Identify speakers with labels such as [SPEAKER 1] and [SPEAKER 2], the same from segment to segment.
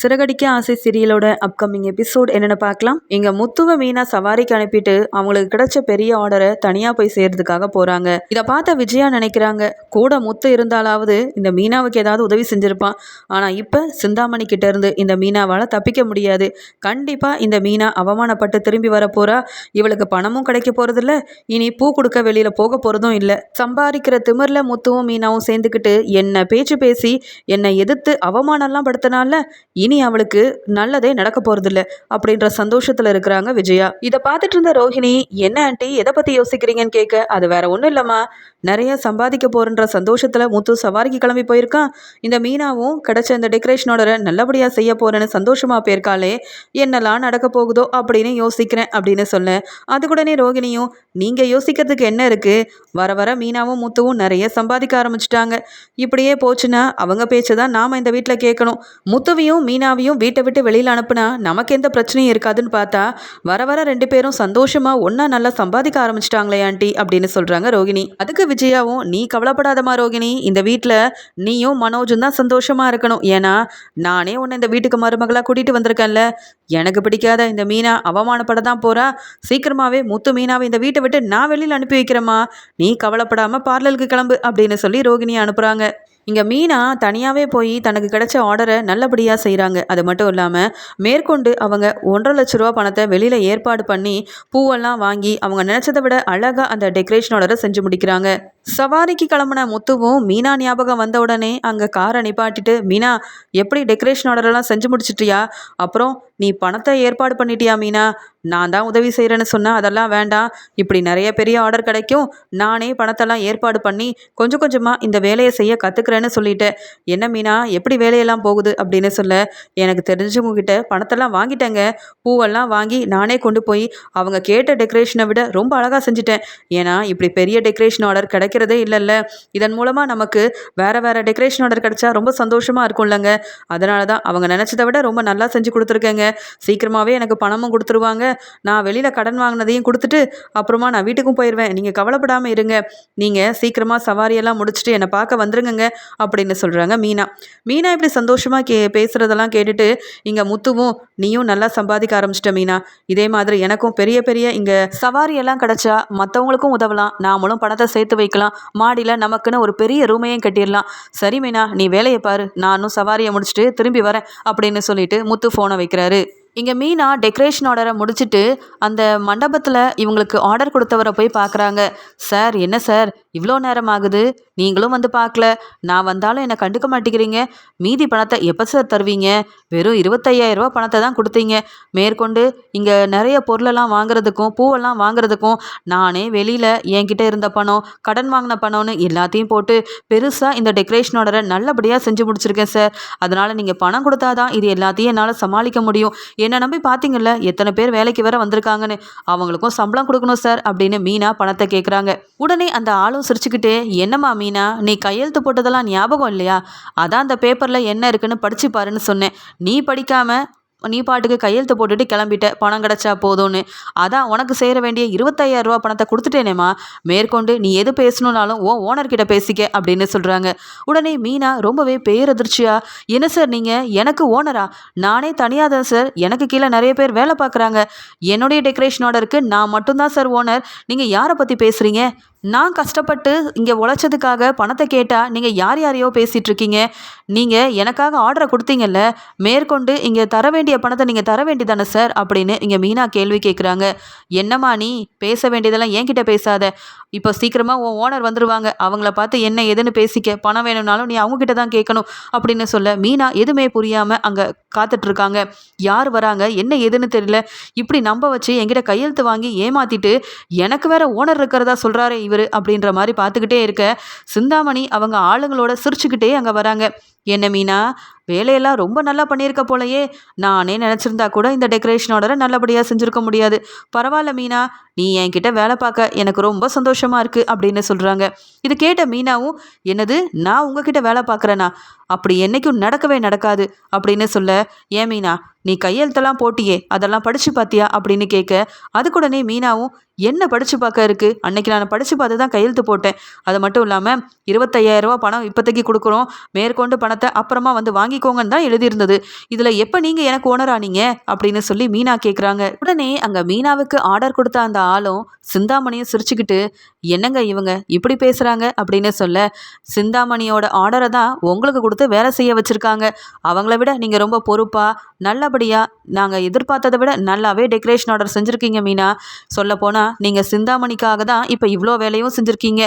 [SPEAKER 1] சிறகடிக்க ஆசை சீரியலோட upcoming episode என்னென்னு பார்க்கலாம். இங்கே முத்துவ மீனா சவாரிக்கு அனுப்பிட்டு அவங்களுக்கு கிடைச்ச பெரிய ஆர்டரை தனியாக போய் சேர்றதுக்காக போகிறாங்க இதை பார்த்த விஜயா நினைக்கிறாங்க கூட முத்து இருந்தாலாவது இந்த மீனாவுக்கு ஏதாவது உதவி செஞ்சுருப்பான் ஆனால் இப்போ சிந்தாமணி கிட்ட இருந்து இந்த மீனாவால் தப்பிக்க முடியாது. கண்டிப்பாக இந்த மீனா அவமானப்பட்டு திரும்பி வர போறா. இவளுக்கு பணமும் கிடைக்க போகிறதில்ல இனி பூ கொடுக்க வெளியில் போக போகிறதும் இல்லை. சம்பாதிக்கிற திமிரில் முத்துவும் மீனாவும் சேர்ந்துக்கிட்டு என்ன பேச்சு பேசி என்னை எதிர்த்து அவமானம்லாம் படுத்தினால இனி அவளுக்கு நல்லதே நடக்க போகிறதில்ல அப்படின்ற சந்தோஷத்தில் இருக்கிறாங்க விஜயா. இதை பார்த்துட்டு இருந்த ரோஹிணி என்ன ஆண்டி எதை பற்றி யோசிக்கிறீங்கன்னு கேட்க அது வேற ஒன்றும் இல்லைம்மா. நிறைய சம்பாதிக்க போகிறன்ற சந்தோஷத்தில் முத்து சவாரிக்கு கிளம்பி போயிருக்கான் இந்த மீனாவும் கிடைச்ச இந்த டெக்கரேஷனோட நல்லபடியாக செய்ய போகிறேன்னு சந்தோஷமாக போயிருக்காளே. என்னெல்லாம் நடக்க போகுதோ அப்படின்னு யோசிக்கிறேன் அப்படின்னு சொல்ல அது கூடனே ரோகிணியும் நீங்கள் யோசிக்கிறதுக்கு என்ன இருக்குது வர வர மீனாவும் முத்துவும் நிறைய சம்பாதிக்க ஆரம்பிச்சிட்டாங்க. இப்படியே போச்சுன்னா அவங்க பேச்சு தான் நாம் இந்த வீட்டில் கேட்கணும். முத்துவையும் மீனாவையும் வீட்டை விட்டு வெளியில் அனுப்புனா நமக்கு எந்த பிரச்சனையும் இருக்காதுன்னு பார்த்தா வர வர ரெண்டு பேரும் சந்தோஷமாக ஒன்றா நல்லா சம்பாதிக்க ஆரம்பிச்சிட்டாங்களே ஆண்டி அப்படின்னு சொல்கிறாங்க ரோகிணி. அதுக்கு விஜயாவும் நீ கவலைப்படாதமா ரோகிணி. இந்த வீட்டில் நீயும் மனோஜும் தான் சந்தோஷமாக இருக்கணும். ஏன்னா நானே உன்னை இந்த வீட்டுக்கு மருமகளாக கூட்டிகிட்டு வந்திருக்கேன்ல. எனக்கு பிடிக்காத இந்த மீனா அவமானப்பட தான் போகிறா சீக்கிரமாகவே முத்து மீனாவை இந்த வீட்டை விட்டு நான் வெளியில் அனுப்பி வைக்கிறேம்மா. நீ கவலைப்படாமல் பார்லருக்கு கிளம்பு அப்படின்னு சொல்லி ரோகிணியை அனுப்புகிறாங்க இங்கே மீனா தனியாகவே போய் தனக்கு கிடைச்ச ஆர்டரை நல்லபடியாக செய்கிறாங்க அது மட்டும் இல்லாமல் மேற்கொண்டு அவங்க ஒன்றரை லட்ச ரூபா பணத்தை வெளியில் ஏற்பாடு பண்ணி பூவெல்லாம் வாங்கி அவங்க நினச்சதை விட அழகாக அந்த டெக்கரேஷன் ஆர்டரை செஞ்சு முடிக்கிறாங்க. சவாரிக்கு கிளம்புன முத்துவும் மீனா ஞாபகம் வந்த உடனே அங்கே காரை நிப்பாட்டிட்டு மீனா எப்படி டெக்கரேஷன் ஆர்டரெல்லாம் செஞ்சு முடிச்சிட்டியா? அப்புறம் நீ பணத்தை ஏற்பாடு பண்ணிட்டியா மீனா? நான் தான் உதவி செய்கிறேன்னு சொன்னால் அதெல்லாம் வேண்டாம். இப்படி நிறைய பெரிய ஆர்டர் கிடைக்கும். நானே பணத்தெல்லாம் ஏற்பாடு பண்ணி கொஞ்சம் கொஞ்சமாக இந்த வேலையை செய்ய கற்றுக்குறேன்னு சொல்லிட்டேன். என்ன மீனா எப்படி வேலையெல்லாம் போகுது? அப்படின்னு சொல்ல எனக்கு தெரிஞ்சவங்ககிட்ட பணத்தெல்லாம் வாங்கிட்டேங்க. பூவெல்லாம் வாங்கி நானே கொண்டு போய் அவங்க கேட்ட டெக்கரேஷனை விட ரொம்ப அழகாக செஞ்சுட்டேன். ஏன்னா இப்படி பெரிய டெக்கரேஷன் ஆர்டர் கிடைக்கிறதே இல்லைல்ல. இதன் மூலமாக நமக்கு வேறு வேறு டெக்கரேஷன் ஆர்டர் கிடைச்சா ரொம்ப சந்தோஷமாக இருக்கும் இல்லைங்க அதனால தான் அவங்க நினச்சதை விட ரொம்ப நல்லா செஞ்சு கொடுத்துருக்கேங்க. சீக்கிரமாகவே எனக்கு பணமும் கொடுத்துருவாங்க. நான் வெளியில் கடன் வாங்கினதையும் கொடுத்துட்டு அப்புறமா நான் வீட்டுக்கும் போயிடுவேன் நீங்கள் கவலைப்படாமல் இருங்க. நீங்கள் சீக்கிரமாக சவாரியெல்லாம் முடிச்சுட்டு என்னை பார்க்க வந்துருங்கங்க அப்படின்னு சொல்கிறாங்க மீனா. மீனா இப்படி சந்தோஷமாக கே பேசுகிறதெல்லாம் கேட்டுட்டு இங்கே முத்துவும் நீயும் நல்லா சம்பாதிக்க ஆரம்பிச்சிட்ட மீனா. இதே மாதிரி எனக்கும் பெரிய பெரிய இங்கே சவாரியெல்லாம் கிடச்சா மற்றவங்களுக்கும் உதவலாம். நாமளும் பணத்தை சேர்த்து வைக்கலாம். மாடியில் நமக்குன்னு ஒரு பெரிய ரூமையும் கட்டிடலாம். சரி மீனா நீ வேலையை பாரு. நானும் சவாரியை முடிச்சுட்டு திரும்பி வரேன் அப்படின்னு சொல்லிட்டு முத்து ஃபோனை வைக்கிறாரு. இங்கே மீனா டெக்கரேஷன் ஆர்டரை முடிச்சுட்டு அந்த மண்டபத்தில் இவங்களுக்கு ஆர்டர் கொடுத்தவரை போய் பார்க்குறாங்க சார் என்ன சார்? இவ்வளோ நேரம் ஆகுது. நீங்களும் வந்து பார்க்கல நான் வந்தாலும் என்னை கண்டுக்க மாட்டேங்கிறீங்க. மீதி பணத்தை எப்போ சார் தருவீங்க? வெறும் இருபத்தையாயிரரூபா பணத்தை தான் கொடுத்தீங்க. மேற்கொண்டு இங்கே நிறைய பொருளெல்லாம் வாங்குறதுக்கும் பூவெல்லாம் வாங்குறதுக்கும் நானே வெளியில் என்கிட்ட இருந்த பணம் கடன் வாங்கின பணம்னு எல்லாத்தையும் போட்டு பெருசாக இந்த டெக்கரேஷன் ஆர்டரை நல்லபடியாக செஞ்சு முடிச்சிருக்கேன் சார். அதனால் நீங்கள் பணம் கொடுத்தாதான் இது எல்லாத்தையும் என்னால் சமாளிக்க முடியும். என்னை நம்பி பார்த்தீங்கல்ல எத்தனை பேர் வேலைக்கு வேற வந்திருக்காங்கன்னு. அவங்களுக்கும் சம்பளம் கொடுக்கணும் சார் அப்படின்னு மீனா பணத்தை கேட்குறாங்க உடனே அந்த ஆளும் சிரிச்சுக்கிட்டே என்னம்மா மீனா நீ கையெழுத்து போட்டதெல்லாம் ஞாபகம் இல்லையா? அதான் அந்த பேப்பரில் என்ன இருக்குன்னு படிச்சு பாருன்னு சொன்னேன். நீ படிக்காமல் நீ பாட்டுக்கு கையெழுத்து போட்டுட்டு கிளம்பிட்ட பணம் கிடச்சா போதும்னு. அதான் உனக்கு சேர வேண்டிய இருபத்தையாயிரம் ரூபா பணத்தை கொடுத்துட்டேனேம்மா. மேற்கொண்டு நீ எது பேசணுன்னாலும் ஓ ஓனர்கிட்ட பேசிக்க அப்படின்னு சொல்கிறாங்க உடனே மீனா ரொம்பவே பேரதிர்ச்சியா என்ன சார் நீங்கள் எனக்கு ஓனரா நானே தனியாக தான் சார் எனக்கு கீழே நிறைய பேர் வேலை பார்க்குறாங்க. என்னுடைய டெக்கரேஷன் ஆர்டருக்கு நான் மட்டும்தான் சார் ஓனர் நீங்கள் யாரை பற்றி பேசுகிறீங்க நான் கஷ்டப்பட்டு இங்கே உழைச்சதுக்காக பணத்தை கேட்டால் நீங்கள் யார் யாரையோ பேசிகிட்டு இருக்கீங்க? நீங்கள் எனக்காக ஆர்டரை கொடுத்தீங்கல்ல மேற்கொண்டு இங்கே தர வேண்டிய பணத்தை நீங்கள் தர வேண்டியதானே சார் அப்படின்னு இங்கே மீனா கேள்வி கேட்குறாங்க என்னம்மா நீ பேச வேண்டியதெல்லாம் என்கிட்ட பேசாத. இப்போ சீக்கிரமாக உன் ஓனர் வந்துடுவாங்க அவங்கள பார்த்து என்ன எதுன்னு பேசிக்க பணம் வேணும்னாலும் நீ அவங்கக்கிட்ட தான் கேட்கணும் அப்படின்னு சொல்ல மீனா எதுவுமே புரியாமல் அங்கே காத்துட்ருக்காங்க யார் வராங்க? என்ன எதுன்னு தெரியல. இப்படி நம்ப வச்சு என்கிட்ட கையெழுத்து வாங்கி ஏமாற்றிட்டு எனக்கு வேற ஓனர் இருக்கிறதா சொல்கிறாரே இவர். அப்படின்ற மாதிரி பார்த்துக்கிட்டே இருக்க சிந்தாமணி அவங்க ஆளுங்களோட சிரிச்சுக்கிட்டே அங்கே வராங்க. என்ன மீனா வேலையெல்லாம் ரொம்ப நல்லா பண்ணியிருக்க போலையே. நானே நினச்சிருந்தா கூட இந்த டெக்கரேஷன் ஆர்டரை நல்லபடியாக செஞ்சுருக்க முடியாது. பரவாயில்ல மீனா நீ என்கிட்ட வேலை பார்க்க எனக்கு ரொம்ப சந்தோஷமாக இருக்குது அப்படின்னு சொல்கிறாங்க இது கேட்ட மீனாவும் என்னது நான் உங்ககிட்ட வேலை பார்க்குறேனா? அப்படி என்றைக்கும் நடக்கவே நடக்காது அப்படின்னு சொல்ல ஏன் மீனா நீ கையெழுத்தெல்லாம் போட்டியே அதெல்லாம் படித்து பார்த்தியா அப்படின்னு கேட்க அதுக்குடனே மீனாவும் என்ன படித்து பார்க்க இருக்குது அன்னைக்கு நான் படித்து பார்த்து தான் கையெழுத்து போட்டேன். அது மட்டும் இல்லாமல் இருபத்தையாயிரரூபா பணம் இப்போதைக்கு கொடுக்குறோம். மேற்கொண்டு பணத்தை பணத்தை அப்புறமா வந்து வாங்கிக்கோங்கன்னு தான் எழுதியிருந்தது. இதில் எப்போ நீங்கள் எனக்கு ஓனரானீங்க அப்படின்னு சொல்லி மீனா கேட்குறாங்க உடனே அங்கே மீனாவுக்கு ஆர்டர் கொடுத்த அந்த ஆளும் சிந்தாமணியும் சிரிச்சுக்கிட்டு என்னங்க இவங்க? இப்படி பேசுகிறாங்க அப்படின்னு சொல்ல சிந்தாமணியோட ஆர்டரை தான் உங்களுக்கு கொடுத்து வேலை செய்ய வச்சுருக்காங்க. அவங்கள விட நீங்கள் ரொம்ப பொறுப்பாக நல்லபடியாக நாங்கள் எதிர்பார்த்ததை விட நல்லாவே டெக்கரேஷன் ஆர்டர் செஞ்சுருக்கீங்க மீனா. சொல்லப்போனால் நீங்கள் சிந்தாமணிக்காக தான் இப்போ இவ்வளோ வேலையும் செஞ்சுருக்கீங்க.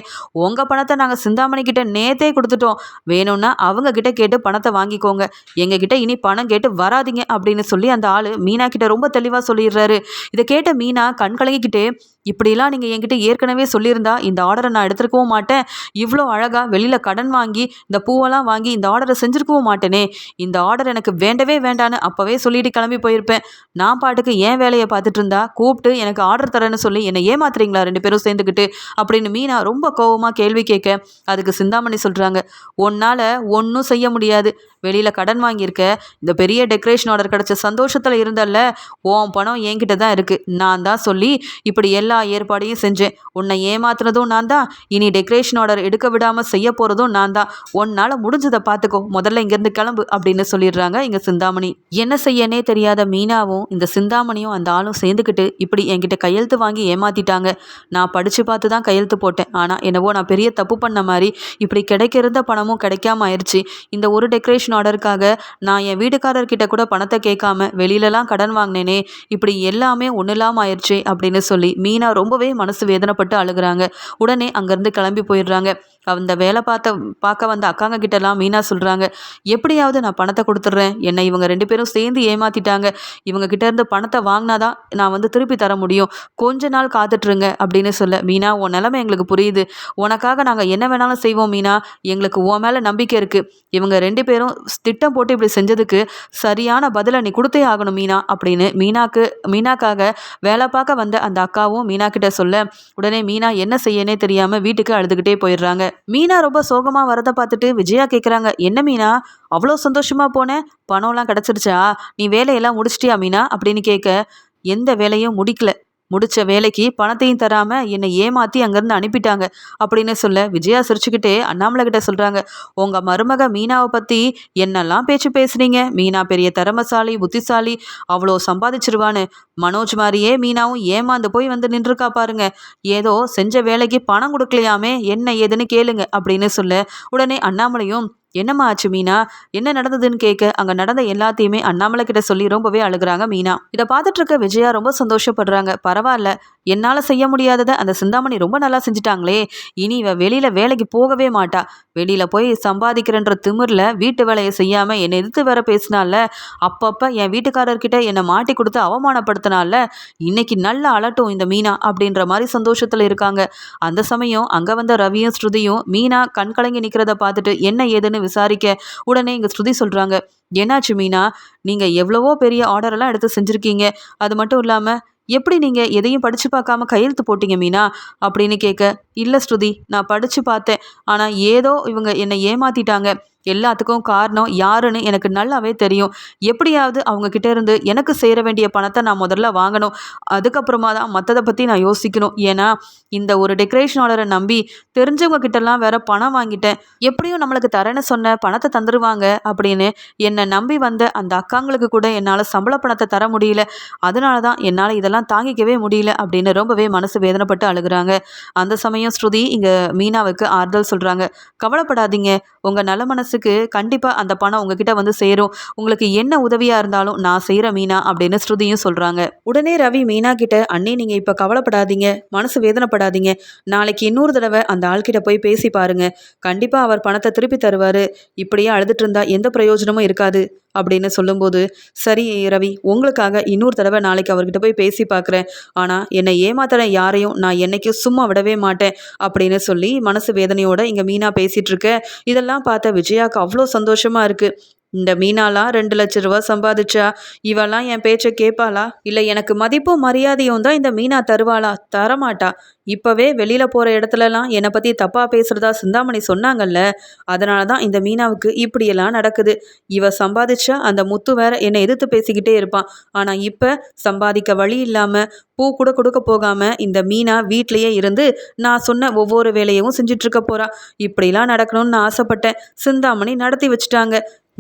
[SPEAKER 1] உங்கள் பணத்தை நாங்கள் சிந்தாமணி கிட்ட நேத்தே கொடுத்துட்டோம். வேணும்னா அவங்க கேட்டு பணத்தை வாங்கிக்கோங்க. எங்ககிட்ட இனி பணம் கேட்டு வராதீங்க அப்படின்னு சொல்லி அந்த ஆள் மீனா கிட்ட ரொம்ப தெளிவாக சொல்லிடுறாரு. இதை கேட்ட மீனா கண் கலங்கிக்கிட்டே இப்படிலாம் நீங்கள் என்கிட்ட ஏற்கனவே சொல்லியிருந்தா இந்த ஆர்டரை நான் எடுத்துருக்கவும் மாட்டேன். இவ்வளோ அழகாக வெளியில் கடன் வாங்கி இந்த பூவெல்லாம் வாங்கி இந்த ஆர்டரை செஞ்சுருக்கவும் மாட்டேனே. இந்த ஆர்டர் எனக்கு வேண்டவே வேண்டான்னு அப்போவே சொல்லிட்டு கிளம்பி போயிருப்பேன். நான் பாட்டுக்கு ஏன் வேலையை பார்த்துட்டு இருந்தா கூப்பிட்டு எனக்கு ஆர்டர் தரேன்னு சொல்லி என்னை ஏமாத்துறீங்களா ரெண்டு பேரும் சேர்ந்துக்கிட்டு? அப்படின்னு மீனா ரொம்ப கோவமாக கேள்வி கேட்க அதுக்கு சிந்தாமணி சொல்கிறாங்க உன்னால் ஒன்றும் செய்ய முடியாது. வெளியில் கடன் வாங்கியிருக்க. இந்த பெரிய டெக்கரேஷன் ஆர்டர் கிடச்ச சந்தோஷத்தில் இருந்தல்ல. ஓம் பணம் என்கிட்ட தான் இருக்குது நான் தான் சொல்லி இப்படி எல்லா ஏற்பாடையும் செஞ்சேன். உன்னை ஏமாத்துனதும் நான் தான். இனி டெக்கரேஷன் ஆர்டர் எடுக்க விடாமல் செய்ய போகிறதும் நான் தான். உன்னால் முடிஞ்சதை பார்த்துக்கோ முதல்ல இங்கேருந்து கிளம்பு அப்படின்னு சொல்லிடுறாங்க இங்கே சிந்தாமணி. என்ன செய்யனே தெரியாத மீனாவும் இந்த சிந்தாமணியும் அந்த ஆளும் சேர்ந்துக்கிட்டு இப்படி என்கிட்ட கையெழுத்து வாங்கி ஏமாத்திட்டாங்க. நான் படித்து பார்த்து தான் கையெழுத்து போட்டேன். ஆனால் என்னவோ நான் பெரிய தப்பு பண்ண மாதிரி இப்படி கிடைக்கிறத பணமும் கிடைக்காம ஆயிடுச்சு இந்த ஒரு டெக்கரேஷன் ஆர்டருக்காக நான் என் வீட்டுக்காரர்கிட்ட கூட பணத்தை கேட்காம வெளியிலலாம் கடன் வாங்கினேனே இப்படி எல்லாமே ஒன்றும் இல்லாமல் ஆயிடுச்சு அப்படின்னு சொல்லி மீனா ரொம்பவே மனசு வேதனைப்பட்டு அழுகுறாங்க. உடனே அங்கேருந்து கிளம்பி போயிடுறாங்க. அந்த வேலை பார்த்த பார்க்க வந்த அக்காங்க கிட்டலாம் மீனா சொல்கிறாங்க எப்படியாவது நான் பணத்தை கொடுத்துட்றேன். என்னை இவங்க ரெண்டு பேரும் சேர்ந்து ஏமாத்திட்டாங்க. இவங்க கிட்ட இருந்து பணத்தை வாங்கினாதான் நான் வந்து திருப்பி தர முடியும். கொஞ்ச நாள் காத்துட்ருங்க அப்படின்னு சொல்ல மீனா உன் நிலமை எங்களுக்கு புரியுது. உனக்காக நாங்கள் என்ன வேணாலும் செய்வோம் மீனா. எங்களுக்கு உன் மேலே நம்பிக்கை இருக்குது இவங்க ரெண்டு பேரும் திட்டம் போட்டு இப்படி செஞ்சதுக்கு சரியான பதிலை நீ கொடுத்தே ஆகணும் மீனா அப்படின்னு மீனாக்கு மீனாக்காக வேலை பார்க்க வந்த அந்த அக்காவும் மீனா கிட்ட சொல்ல உடனே மீனா என்ன செய்யனே தெரியாமல் வீட்டுக்கு அழுதுகிட்டே போயிடுறாங்க. மீனா ரொம்ப சோகமாக வரதை பார்த்துட்டு விஜயா கேட்குறாங்க என்ன மீனா அவ்வளோ சந்தோஷமாக போனேன் பணம்லாம் கிடச்சிருச்சா? நீ வேலையெல்லாம் முடிச்சிட்டியா மீனா? அப்படின்னு கேட்க எந்த வேலையும் முடிக்கல. முடிச்ச வேலைக்கு பணத்தையும் தராமல் என்னை ஏமாற்றி அங்கேருந்து அனுப்பிட்டாங்க அப்படின்னு சொல்ல விஜயா சிரிச்சுக்கிட்டே அண்ணாமலை கிட்ட சொல்கிறாங்க உங்கள் மருமக மீனாவை பற்றி என்னெல்லாம் பேச்சு பேசுகிறீங்க மீனா பெரிய திறமசாலி புத்திசாலி அவ்வளோ சம்பாதிச்சிருவான்னு. மனோஜ் மாதிரியே மீனாவும் ஏமாந்து போய் வந்து நின்றுருக்கா பாருங்க ஏதோ செஞ்ச வேலைக்கு பணம் கொடுக்கலையாமே என்ன ஏதுன்னு கேளுங்க அப்படின்னு சொல்ல உடனே அண்ணாமலையும் என்னம்மா ஆச்சு மீனா? என்ன நடந்ததுன்னு கேட்க அங்கே நடந்த எல்லாத்தையுமே அண்ணாமலை கிட்ட சொல்லி ரொம்பவே அழுகுறாங்க மீனா. இதை பார்த்துட்டு இருக்க விஜயா ரொம்ப சந்தோஷப்படுறாங்க. பரவாயில்ல என்னால் செய்ய முடியாததை அந்த சிந்தாமணி ரொம்ப நல்லா செஞ்சுட்டாங்களே. இனி இவ வெளியில் வேலைக்கு போகவே மாட்டா. வெளியில் போய் சம்பாதிக்கிறன்ற திமிரில் வீட்டு வேலையை செய்யாமல் என்னை எதிர்த்து வேற பேசினால அப்பப்போ என் வீட்டுக்காரர்கிட்ட என்னை மாட்டி கொடுத்து அவமானப்படுத்தினால இன்னைக்கு நல்லா அலட்டும் இந்த மீனா அப்படின்ற மாதிரி சந்தோஷத்தில் இருக்காங்க. அந்த சமயம் அங்கே வந்த ரவியும் ஸ்ருதியும் மீனா கண் கலங்கி நிற்கிறத பார்த்துட்டு என்ன ஏதுன்னு விசாரிக்க உடனே இங்கே ஸ்ருதி சொல்கிறாங்க என்னாச்சு மீனா? நீங்கள் எவ்வளவோ பெரிய ஆர்டரெல்லாம் எடுத்து செஞ்சுருக்கீங்க. அது மட்டும் இல்லாமல் எப்படி நீங்கள் எதையும் படித்து பார்க்காம கையெழுத்து போட்டீங்க மீனா? அப்படின்னு கேட்க இல்லை ஸ்ருதி நான் படித்து பார்த்தேன். ஆனால் ஏதோ இவங்க என்னை ஏமாற்றிட்டாங்க எல்லாத்துக்கும் காரணம் யாருன்னு எனக்கு நல்லாவே தெரியும். எப்படியாவது அவங்க கிட்ட இருந்து எனக்கு சேர வேண்டிய பணத்தை நான் முதல்ல வாங்கணும். அதுக்கப்புறமா தான் மற்றதை பற்றி நான் யோசிக்கணும். ஏன்னா இந்த ஒரு டெக்கரேஷன் ஆர்டரை நம்பி தெரிஞ்சவங்க கிட்டலாம் வேற பணம் வாங்கிட்டேன். எப்படியும் நம்மளுக்கு தரேன்னு சொன்ன பணத்தை தந்துடுவாங்க அப்படின்னு என்னை நம்பி வந்த அந்த அக்காங்களுக்கு கூட என்னால் சம்பள பணத்தை தர முடியல. அதனால தான் என்னால் இதெல்லாம் தாங்கிக்கவே முடியல அப்படின்னு ரொம்பவே மனசு வேதனைப்பட்டு அழுகுறாங்க. அந்த சமயம் ஸ்ருதி இங்கே மீனாவுக்கு ஆறுதல் சொல்கிறாங்க கவலைப்படாதீங்க. உங்கள் நல்ல மனசுக்கு கண்டிப்பாக அந்த பணம் உங்ககிட்ட வந்து சேரும். உங்களுக்கு என்ன உதவியாக இருந்தாலும் நான் செய்கிற மீனா அப்படின்னு ஸ்ருதியும் சொல்கிறாங்க உடனே ரவி மீனா கிட்ட அண்ணே நீங்கள் இப்போ கவலைப்படாதீங்க. மனசு வேதனைப்படாதீங்க. நாளைக்கு இன்னொரு தடவை அந்த ஆள்கிட்ட போய் பேசி பாருங்க. கண்டிப்பாக அவர் பணத்தை திருப்பி தருவார். இப்படியே அழுதுட்டு இருந்தா எந்த பிரயோஜனமும் இருக்காது. அப்படின்னு சொல்லும்போது சரி ரவி உங்களுக்காக இன்னொரு தடவை நாளைக்கு அவர்கிட்ட போய் பேசி பார்க்குறேன். ஆனால் என்னை ஏமாத்துற யாரையும் நான் என்னைக்கும் சும்மா விடவே மாட்டேன் அப்படின்னு சொல்லி மனசு வேதனையோட இங்கே மீனா பேசிகிட்டு இருக்க. இதெல்லாம் பார்த்த விஜயாவுக்கு அவ்வளோ சந்தோஷமாக இருக்குது இந்த மீனாலாம் ரெண்டு லட்ச ரூபா சம்பாதிச்சா? இவெல்லாம் என் பேச்சை கேட்பாளா இல்லை எனக்கு மதிப்பும் மரியாதையும் தான் இந்த மீனா தருவாளா? தரமாட்டா. இப்போவே வெளியில் போகிற இடத்துலலாம் என்னை பற்றி தப்பாக பேசுகிறதா சிந்தாமணி சொன்னாங்கல்ல? அதனால தான் இந்த மீனாவுக்கு இப்படியெல்லாம் நடக்குது. இவ சம்பாதிச்சா அந்த முத்து வேற என்னை எதிர்த்து பேசிக்கிட்டே இருப்பான். ஆனால் இப்போ சம்பாதிக்க வழி இல்லாமல் பூ கூட கொடுக்க போகாமல் இந்த மீனா வீட்லேயே இருந்து நான் சொன்ன ஒவ்வொரு வேலையும் செஞ்சிட்ருக்க போகிறா இப்படிலாம் நடக்கணும்னு நான் ஆசைப்பட்டேன். சிந்தாமணி நடத்தி வச்சுட்டாங்க.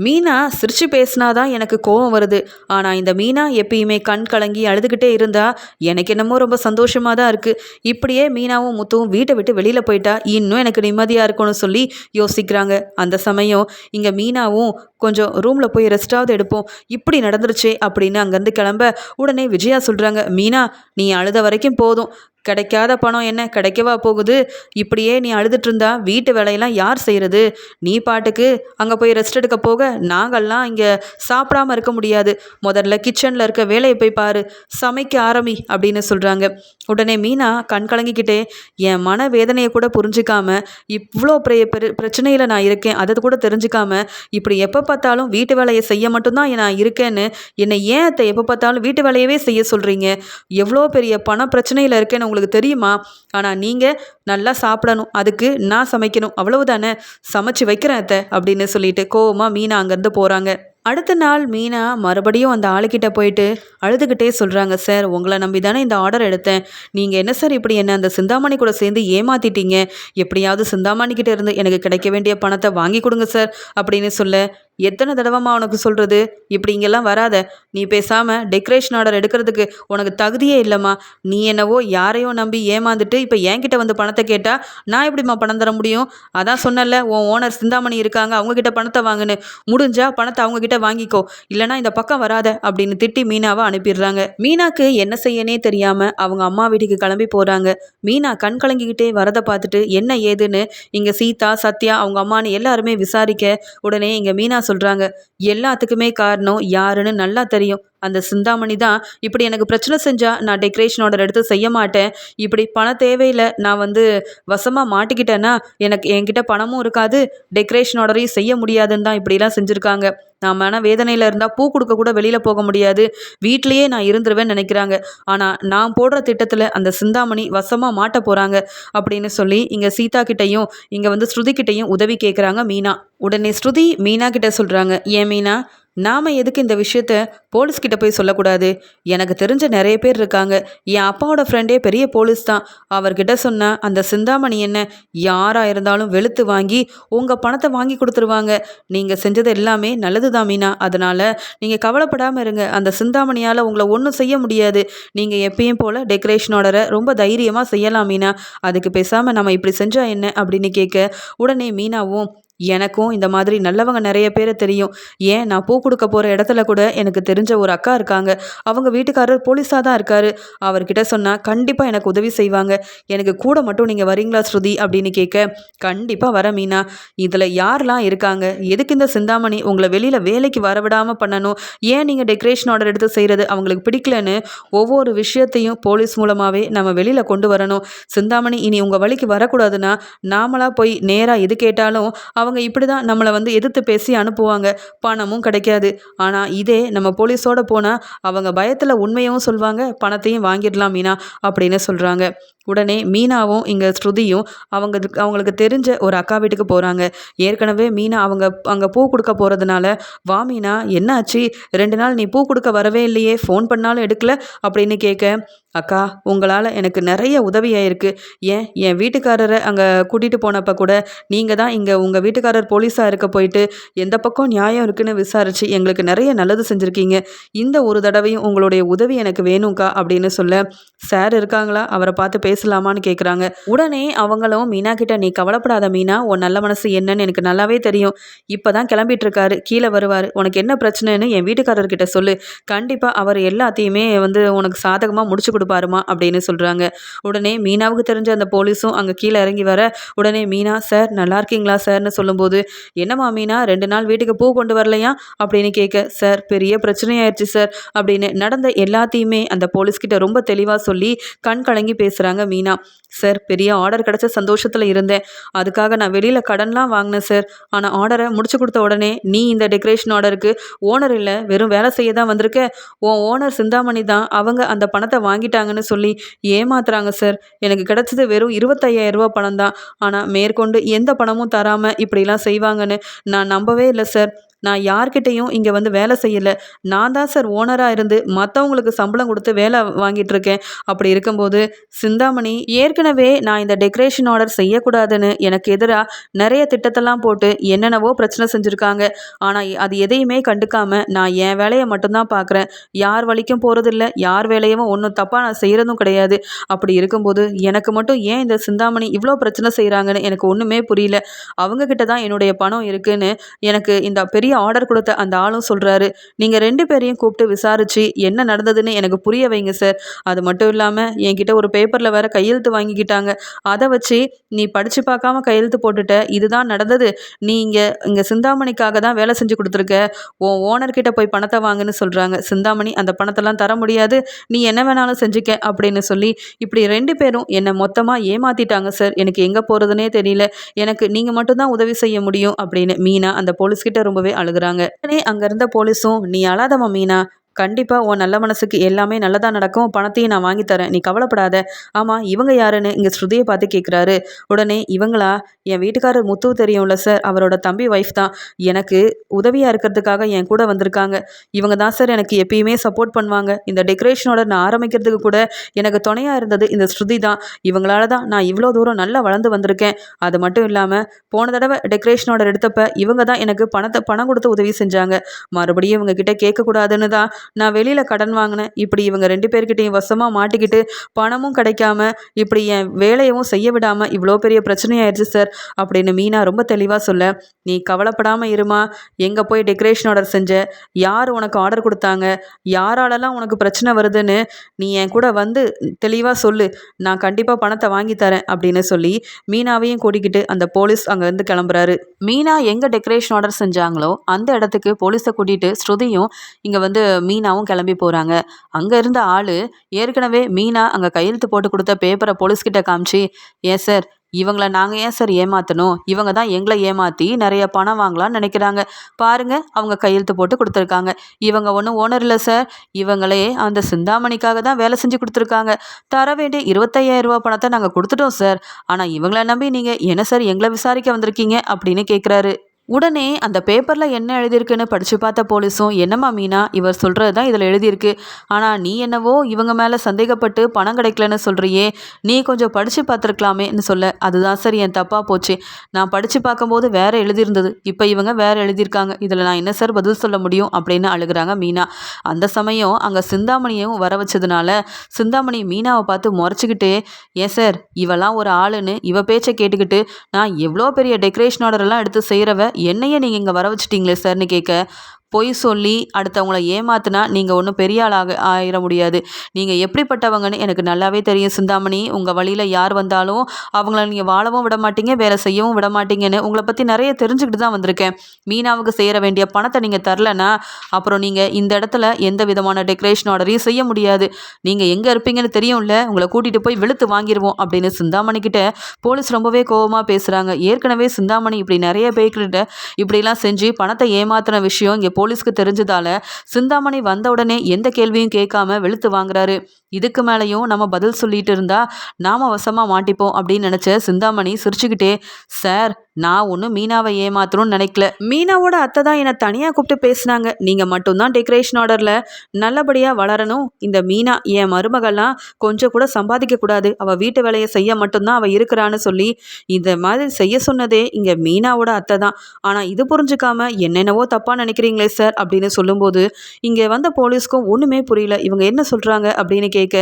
[SPEAKER 1] மீனா சிரிச்சு பேசினாதான் எனக்கு கோவம் வருது. ஆனால் இந்த மீனா எப்பயுமே கண் கலங்கி அழுதுகிட்டே இருந்தா எனக்கு என்னமோ ரொம்ப சந்தோஷமாக தான் இருக்குது இப்படியே மீனாவும் முத்துவும் வீட்டை விட்டு வெளியில் போயிட்டா இன்னும் எனக்கு நிம்மதியாக இருக்கும்னு சொல்லி யோசிக்கிறாங்க. அந்த சமயம் இங்கே மீனாவும் கொஞ்சம் ரூமில் போய் ரெஸ்டாவது எடுப்போம். இப்படி நடந்துருச்சே அப்படின்னு அங்கேருந்து கிளம்ப உடனே விஜயா சொல்கிறாங்க மீனா நீ அழுத வரைக்கும் போதும். கிடைக்காத பணம் என்ன? கிடைக்கவா போகுது? இப்படியே நீ அழுதுட்டு இருந்தா வீட்டு வேலையெல்லாம் யார் செய்கிறது நீ பாட்டுக்கு அங்கே போய் ரெஸ்ட் எடுக்க போக நாங்கள்லாம் இங்கே சாப்பிடாம இருக்க முடியாது. முதல்ல கிச்சனில் இருக்க வேலையை போய் பாரு. சமைக்க ஆரம்பி அப்படின்னு சொல்கிறாங்க உடனே மீனா கண் கலங்கிக்கிட்டே என் மன வேதனையை கூட புரிஞ்சிக்காம இவ்வளோ பெரிய பெரு பிரச்சனையில் நான் இருக்கேன். அதை கூட தெரிஞ்சுக்காம இப்படி எப்போ பார்த்தாலும் வீட்டு வேலையை செய்ய மட்டும்தான் நான் இருக்கேன்னு என்னை ஏன் அத்தை எப்போ பார்த்தாலும் வீட்டு வேலையவே செய்ய சொல்கிறீங்க எவ்வளோ பெரிய பண பிரச்சனையில் இருக்கேன்னு உங்களுக்கு தெரியுமா? ஆனால் நீங்கள் நல்லா சாப்பிடணும். அதுக்கு நான் சமைக்கணும். அவ்வளவுதானே? சமைச்சு வைக்கிறேன் அத்தை அப்படின்னு சொல்லிட்டு கோவமாக மீனா அங்கேருந்து போகிறாங்க அடுத்த நாள் மீனா மறுபடியும் அந்த ஆளுக்கிட்ட போயிட்டு அழுதுகிட்டே சொல்கிறாங்க சார் உங்களை நம்பி தானே இந்த ஆர்டர் எடுத்தேன். நீங்கள் என்ன சார் இப்படி என்ன அந்த சிந்தாமணி கூட சேர்ந்து ஏமாத்திட்டீங்க? எப்படியாவது சிந்தாமணிக்கிட்ட இருந்து எனக்கு கிடைக்க வேண்டிய பணத்தை வாங்கி கொடுங்க சார் அப்படின்னு சொல்ல எத்தனை தடவைமா உனக்கு சொல்கிறது இப்படி இங்கெல்லாம் வராத. நீ பேசாமல் டெக்கரேஷன் ஆர்டர் எடுக்கிறதுக்கு உனக்கு தகுதியே இல்லைம்மா. நீ என்னவோ யாரையோ நம்பி ஏமாந்துட்டு இப்போ என்கிட்ட வந்து பணத்தை கேட்டால் நான் எப்படிம்மா பணம் தர முடியும்? அதான் சொன்னல உன் ஓனர் சிந்தாமணி இருக்காங்க அவங்கக்கிட்ட பணத்தை வாங்குன்னு. முடிஞ்சா பணத்தை அவங்கக்கிட்ட வாங்கிக்கோ. இல்லைனா இந்த பக்கம் வராத அப்படின்னு திட்டி மீனாவை அனுப்பிடுறாங்க. மீனாக்கு என்ன செய்யனே தெரியாமல் அவங்க அம்மா வீட்டுக்கு கிளம்பி போகிறாங்க மீனா கண் கலங்கிக்கிட்டே வரதை பார்த்துட்டு என்ன ஏதுன்னு? இங்கே சீதா சத்யா அவங்க அம்மான்னு எல்லாருமே விசாரிக்க உடனே இங்கே மீனா சொல்கிறாங்க எல்லாத்துக்குமே காரணம் யாருன்னு நல்லா தெரியும். அந்த சிந்தாமணி தான் இப்படி எனக்கு பிரச்சனை செஞ்சால் நான் டெக்கரேஷன் ஆர்டர் எடுத்து செய்ய மாட்டேன். இப்படி பணம் தேவையில்லை நான் வந்து வசமாக மாட்டிக்கிட்டேன்னா எனக்கு என்கிட்ட பணமும் இருக்காது. டெக்கரேஷன் ஆர்டரையும் செய்ய முடியாதுன்னு தான் இப்படிலாம் செஞ்சுருக்காங்க. நான் மன வேதனையில் இருந்தால் பூ கொடுக்க கூட வெளியில் போக முடியாது. வீட்லேயே நான் இருந்துருவேன்னு நினைக்கிறாங்க. ஆனால் நான் போடுற திட்டத்தில் அந்த சிந்தாமணி வசமாக மாட்ட போகிறாங்க அப்படின்னு சொல்லி இங்கே சீதா கிட்டையும் இங்கே வந்து ஸ்ருதி கிட்டையும் உதவி கேட்குறாங்க மீனா. உடனே ஸ்ருதி மீனா கிட்ட சொல்கிறாங்க ஏன் மீனா நாம் எதுக்கு இந்த விஷயத்த போலீஸ்கிட்ட போய் சொல்லக்கூடாது? எனக்கு தெரிஞ்ச நிறைய பேர் இருக்காங்க. என் அப்பாவோட ஃப்ரெண்டே பெரிய போலீஸ் தான். அவர்கிட்ட சொன்ன அந்த சிந்தாமணி என்ன யாராக இருந்தாலும் வெளுத்து வாங்கி உங்கள் பணத்தை வாங்கி கொடுத்துருவாங்க. நீங்கள் செஞ்சது எல்லாமே நல்லது தான் மீனா. அதனால் நீங்கள் கவலைப்படாமல் இருங்க. அந்த சிந்தாமணியால் உங்களை ஒன்றும் செய்ய முடியாது. நீங்கள் எப்பயும் போல் டெக்கரேஷன் ஆர்டரை ரொம்ப தைரியமாக செய்யலாம் மீனா. அதுக்கு பேசாமல் நம்ம இப்படி செஞ்சால் என்ன அப்படின்னு கேட்க உடனே மீனாவும் எனக்கும் இந்த மாதிரி நல்லவங்க நிறைய பேரை தெரியும். ஏன்? நான் பூ கொடுக்க போகிற இடத்துல கூட எனக்கு தெரிஞ்ச ஒரு அக்கா இருக்காங்க. அவங்க வீட்டுக்காரர் போலீஸாக தான் இருக்கார். அவர்கிட்ட சொன்னால் கண்டிப்பாக எனக்கு உதவி செய்வாங்க. எனக்கு கூட மட்டும் நீங்கள் வரீங்களா ஸ்ருதி? அப்படின்னு கேட்க கண்டிப்பாக வர மீனா. இதில் யாரெல்லாம் இருக்காங்க? எதுக்கு இந்த சிந்தாமணி உங்களை வெளியில் வேலைக்கு வரவிடாமல் பண்ணணும்? ஏன் நீங்கள் டெக்கரேஷன் ஆர்டர் எடுத்து செய்கிறது அவங்களுக்கு பிடிக்கலன்னு ஒவ்வொரு விஷயத்தையும் போலீஸ் மூலமாகவே நம்ம வெளியில் கொண்டு வரணும். சிந்தாமணி இனி உங்கள் வழிக்கு வரக்கூடாதுன்னா நாமளாக போய் நேராக எது கேட்டாலும் அவங்க அவங்க இப்படி தான் நம்மளை வந்து எதிர்த்து பேசி அனுப்புவாங்க. பணமும் கிடைக்காது. ஆனால் இதே நம்ம போலீஸோடு போனால் அவங்க பயத்தில் உண்மையும் சொல்லுவாங்க பணத்தையும் வாங்கிடலாம் மீனா அப்படின்னு சொல்கிறாங்க உடனே மீனாவும் இங்கே ஸ்ருதியும் அவங்க அவங்களுக்கு தெரிஞ்ச ஒரு அக்கா வீட்டுக்கு போகிறாங்க ஏற்கனவே மீனா அவங்க அங்கே பூ கொடுக்க போகிறதுனால வா மீனா என்னாச்சு? ரெண்டு நாள் நீ பூ கொடுக்க வரவே இல்லையே ஃபோன் பண்ணாலும் எடுக்கல? அப்படின்னு கேட்க அக்கா உங்களால் எனக்கு நிறைய உதவியாயிருக்கு ஏன்? என் வீட்டுக்காரரை அங்கே கூட்டிகிட்டு போனப்போ கூட நீங்கள் தான் இங்கே உங்கள் வீட்டுக்காரர் போலீஸாக இருக்க போயிட்டு எந்த பக்கம் நியாயம் இருக்குன்னு விசாரித்து எங்களுக்கு நிறைய நல்லது செஞ்சுருக்கீங்க. இந்த ஒரு தடவையும் உங்களுடைய உதவி எனக்கு வேணும்க்கா அப்படின்னு சொல்ல சார் இருக்காங்களா? அவரை பார்த்து பேசலாமான்னு கேட்குறாங்க உடனே அவங்களும் மீனா கிட்ட நீ கவலைப்படாத மீனா உன் நல்ல மனசு என்னன்னு எனக்கு நல்லாவே தெரியும். இப்போ தான் கிளம்பிட்டு இருக்காரு கீழே வருவார். உனக்கு என்ன பிரச்சனைன்னு என் வீட்டுக்காரர்கிட்ட சொல்லு. கண்டிப்பாக அவர் எல்லாத்தையுமே வந்து உனக்கு சாதகமாக முடிச்சு பாருமா அப்படின்னு சொல்கிறாங்க உடனே மீனாவுக்கு தெரிஞ்ச அந்த போலீஸும் அங்கே கீழே இறங்கி வர உடனே மீனா சார் நல்லா இருக்கீங்களா சார்னு சொல்லும்போது என்னம்மா மீனா ரெண்டு நாள் வீட்டுக்கு பூ கொண்டு வரலையா? அப்படின்னு கேட்க சார் பெரிய பிரச்சனையாயிருச்சு சார் அப்படின்னு நடந்த எல்லாத்தையுமே அந்த போலீஸ்கிட்ட ரொம்ப தெளிவாக சொல்லி கண் கலங்கி பேசுகிறாங்க மீனா. சார் பெரிய ஆர்டர் கிடச்ச சந்தோஷத்தில் இருந்தேன். அதுக்காக நான் வெளியில் கடன்லாம் வாங்கினேன் சார். ஆனால் ஆர்டரை முடிச்சு கொடுத்த உடனே நீ இந்த டெக்கரேஷன் ஆர்டருக்கு ஓனர் இல்லை வெறும் வேலை செய்ய தான் வந்திருக்க. உன் ஓனர் சிந்தாமணி தான் அவங்க அந்த பணத்தை வாங்கிட்டாங்கன்னு சொல்லி ஏமாத்துறாங்க சார் எனக்கு கிடச்சது வெறும் இருபத்தையாயிரம் ரூபா பணம் தான் ஆனால் மேற்கொண்டு எந்த பணமும் தராமல் இப்படிலாம் செய்வாங்கன்னு நான் நம்பவே இல்லை சார் நான் யார்கிட்டையும் இங்கே வந்து வேலை செய்யலை. நான் தான் சார் ஓனராக இருந்து மற்றவங்களுக்கு சம்பளம் கொடுத்து வேலை வாங்கிட்டு இருக்கேன். அப்படி இருக்கும்போது சிந்தாமணி ஏற்கனவே நான் இந்த டெக்கரேஷன் ஆர்டர் செய்யக்கூடாதுன்னு எனக்கு எதிராக நிறைய திட்டத்தெல்லாம் போட்டு என்னென்னவோ பிரச்சனை செஞ்சுருக்காங்க. ஆனால் அது எதையுமே கண்டுக்காமல் நான் என் வேலையை மட்டும்தான் பார்க்குறேன் யார் வழிக்கும் போகிறதில்ல யார் வேலையும் ஒன்றும் தப்பாக நான் செய்கிறதும் கிடையாது. அப்படி இருக்கும்போது எனக்கு மட்டும் ஏன் இந்த சிந்தாமணி இவ்வளோ பிரச்சனை செய்கிறாங்கன்னு எனக்கு ஒன்றுமே புரியல. அவங்கக்கிட்ட தான் என்னுடைய பணம் இருக்குதுன்னு எனக்கு இந்த பெரிய வெளியே ஆர்டர் கொடுத்த அந்த ஆளும் சொல்கிறாரு நீங்கள் ரெண்டு பேரையும் கூப்பிட்டு விசாரித்து என்ன நடந்ததுன்னு எனக்கு புரிய வைங்க சார் அது மட்டும் இல்லாமல் என்கிட்ட ஒரு பேப்பரில் வேற கையெழுத்து வாங்கிக்கிட்டாங்க. அதை வச்சு நீ படித்து பார்க்காம கையெழுத்து போட்டுட்ட இதுதான் நடந்தது. நீ இங்கே இங்கே சிந்தாமணிக்காக தான் வேலை செஞ்சு கொடுத்துருக்க. உன் ஓனர்கிட்ட போய் பணத்தை வாங்குன்னு சொல்கிறாங்க சிந்தாமணி அந்த பணத்தெல்லாம் தர முடியாது. நீ என்ன வேணாலும் செஞ்சுக்க அப்படின்னு சொல்லி இப்படி ரெண்டு பேரும் என்னை மொத்தமாக ஏமாற்றிட்டாங்க சார் எனக்கு எங்கே போகிறதுனே தெரியல. எனக்கு நீங்கள் மட்டும்தான் உதவி செய்ய முடியும் அப்படின்னு மீனா அந்த போலீஸ்கிட்ட ரொம்பவே அழுகுறாங்க. உடனே அங்க இருந்த போலீஸும் நீ அழாதம்மா மீனா கண்டிப்பாக உன் நல்ல மனசுக்கு எல்லாமே நல்லதாக நடக்கும். பணத்தையும் நான் வாங்கி தரேன். நீ கவலைப்படாத. ஆமாம் இவங்க யாருன்னு இங்கே ஸ்ருதியை பார்த்து கேட்குறாரு உடனே இவங்களா? என் வீட்டுக்காரர் முத்து தெரியும்ல சார் அவரோட தம்பி ஒய்ஃப் தான். எனக்கு உதவியாக இருக்கிறதுக்காக என் கூட வந்திருக்காங்க. இவங்க தான் சார் எனக்கு எப்பயுமே சப்போர்ட் பண்ணுவாங்க. இந்த டெக்கரேஷனோட நான் ஆரம்பிக்கிறதுக்கு கூட எனக்கு துணையாக இருந்தது இந்த ஸ்ருதி தான். இவங்களால தான் நான் இவ்வளோ தூரம் நல்லா வளர்ந்து வந்திருக்கேன். அது மட்டும் இல்லாமல் போன தடவை டெக்கரேஷனோட எடுத்தப்ப இவங்க தான் எனக்கு பணத்தை பணம் கொடுத்து உதவி செஞ்சாங்க. மறுபடியும் இவங்க கிட்ட கேட்கக்கூடாதுன்னு தான் நான் வெளியில் கடன் வாங்கினேன். இப்படி இவங்க ரெண்டு பேர்கிட்டையும் வசமாக மாட்டிக்கிட்டு பணமும் கிடைக்காம இப்படி என் வேலையவும் செய்ய விடாமல் இவ்வளோ பெரிய பிரச்சனையாயிருச்சு சார் அப்படின்னு மீனா ரொம்ப தெளிவாக சொல்ல நீ கவலைப்படாமல் இருமா. எங்கே போய் டெக்கரேஷன் ஆர்டர் செஞ்ச? யார் உனக்கு ஆர்டர் கொடுத்தாங்க? யாராலலாம் உனக்கு பிரச்சனை வருதுன்னு நீ என் கூட வந்து தெளிவாக சொல்லு. நான் கண்டிப்பாக பணத்தை வாங்கி தரேன் அப்படின்னு சொல்லி மீனாவையும் கூட்டிக்கிட்டு அந்த போலீஸ் அங்கேருந்து கிளம்புறாரு. மீனா எங்கே டெக்கரேஷன் ஆர்டர் செஞ்சாங்களோ அந்த இடத்துக்கு போலீஸை கூட்டிகிட்டு ஸ்ருதியும் இங்கே வந்து மீனாவும் கிளம்பி போகிறாங்க அங்கே இருந்த ஆள் ஏற்கனவே மீனா அங்கே கையெழுத்து போட்டு கொடுத்த பேப்பரை போலீஸ்கிட்ட காமிச்சு ஏன் சார் இவங்கள நாங்கள் ஏன் சார் ஏமாற்றணும் இவங்க தான் எங்களை ஏமாற்றி நிறைய பணம் வாங்கலாம்னு நினைக்கிறாங்க. பாருங்க அவங்க கையெழுத்து போட்டு கொடுத்துருக்காங்க. இவங்க ஒன்றும் ஓனர் இல்லை சார். இவங்களே அந்த சிந்தாமணிக்காக தான் வேலை செஞ்சு கொடுத்துருக்காங்க. தர வேண்டிய இருபத்தையாயிரம் ரூபா பணத்தை நாங்கள் கொடுத்துட்டோம் சார். ஆனால் இவங்கள நம்பி நீங்கள் என்ன சார் எங்களை விசாரிக்க வந்திருக்கீங்க? அப்படின்னு கேட்குறாரு உடனே அந்த பேப்பரில் என்ன எழுதியிருக்குன்னு படித்து பார்த்த போலீஸும் என்னம்மா மீனா இவர் சொல்கிறது தான் இதில் எழுதியிருக்கு. ஆனால் நீ என்னவோ இவங்க மேலே சந்தேகப்பட்டு பணம் கிடைக்கலன்னு சொல்கிறியே நீ கொஞ்சம் படித்து பார்த்துருக்கலாமேன்னு சொல்ல. அதுதான் சார் என் தப்பாக போச்சு. நான் படித்து பார்க்கும்போது வேறு எழுதியிருந்தது. இப்போ இவங்க வேறு எழுதியிருக்காங்க. இதில் நான் என்ன சார் பதில் சொல்ல முடியும் அப்படின்னு அழுகிறாங்க மீனா. அந்த சமயம் அங்கே சிந்தாமணியும் வர வச்சதுனால சிந்தாமணி மீனாவை பார்த்து முறைச்சிக்கிட்டு ஏன் சார் இவெல்லாம் ஒரு ஆளுன்னு இவ பேச்சை கேட்டுக்கிட்டு நான் எவ்வளோ பெரிய டெக்கரேஷன் ஆர்டரெல்லாம் எடுத்து செய்கிறவ என்னையே நீங்கள் இங்கே வர வச்சிட்டிங்களே சார்னு கேட்க பொய் சொல்லி அடுத்தவங்களை ஏமாத்தினா நீங்கள் ஒன்றும் பெரிய ஆளாக ஆயிட முடியாது. நீங்கள் எப்படிப்பட்டவங்கன்னு எனக்கு நல்லாவே தெரியும் சிந்தாமணி. உங்கள் வழியில் யார் வந்தாலும் அவங்கள நீங்கள் வாழவும் விட மாட்டீங்க வேலை செய்யவும் விட மாட்டீங்கன்னு உங்களை பற்றி நிறைய தெரிஞ்சுக்கிட்டு தான் வந்திருக்கேன். மீனாவுக்கு செய்கிற வேண்டிய பணத்தை நீங்கள் தரலனா அப்புறம் நீங்கள் இந்த இடத்துல எந்த விதமான டெக்கரேஷன் ஆர்டரையும் செய்ய முடியாது. நீங்கள் எங்கே இருப்பீங்கன்னு தெரியும்ல உங்களை கூட்டிகிட்டு போய் வெளுத்து வாங்கிடுவோம் அப்படின்னு சிந்தாமணி கிட்ட போலீஸ் ரொம்பவே கோபமாக பேசுகிறாங்க ஏற்கனவே சிந்தாமணி இப்படி நிறைய பேர்கிட்ட இப்படிலாம் செஞ்சு பணத்தை ஏமாத்துன விஷயம் இங்கே போலீஸ்க்கு தெரிஞ்சதால சிந்தாமணி வந்த உடனே எந்த கேள்வியும் கேட்காம வெளுத்து வாங்குறாரு. இதுக்கு மேலேயும் நம்ம பதில் சொல்லிட்டு இருந்தா நாம வசமாக மாட்டிப்போம் அப்படின்னு நினச்ச சிந்தாமணி சிரிச்சுக்கிட்டே சார் நான் ஒன்றும் மீனாவை ஏமாத்தணும்னு நினைக்கல. மீனாவோட அத்தை தான் என்னை தனியாக கூப்பிட்டு பேசினாங்க. நீங்கள் மட்டும்தான் டெக்கரேஷன் ஆர்டரில் நல்லபடியாக வளரணும். இந்த மீனா என் மருமகள்லாம் கொஞ்சம் கூட சம்பாதிக்கக்கூடாது அவள் வீட்டு வேலையை செய்ய மட்டும்தான் அவள் இருக்கிறான்னு சொல்லி இந்த மாதிரி செய்ய சொன்னதே இங்கே மீனாவோட அத்தை தான். ஆனால் இது புரிஞ்சுக்காம என்னென்னவோ தப்பாக நினைக்கிறீங்களே சார் அப்படின்னு சொல்லும்போது இங்கே வந்த போலீஸ்க்கும் ஒன்றுமே புரியல. இவங்க என்ன சொல்கிறாங்க அப்படின்னு கேட்க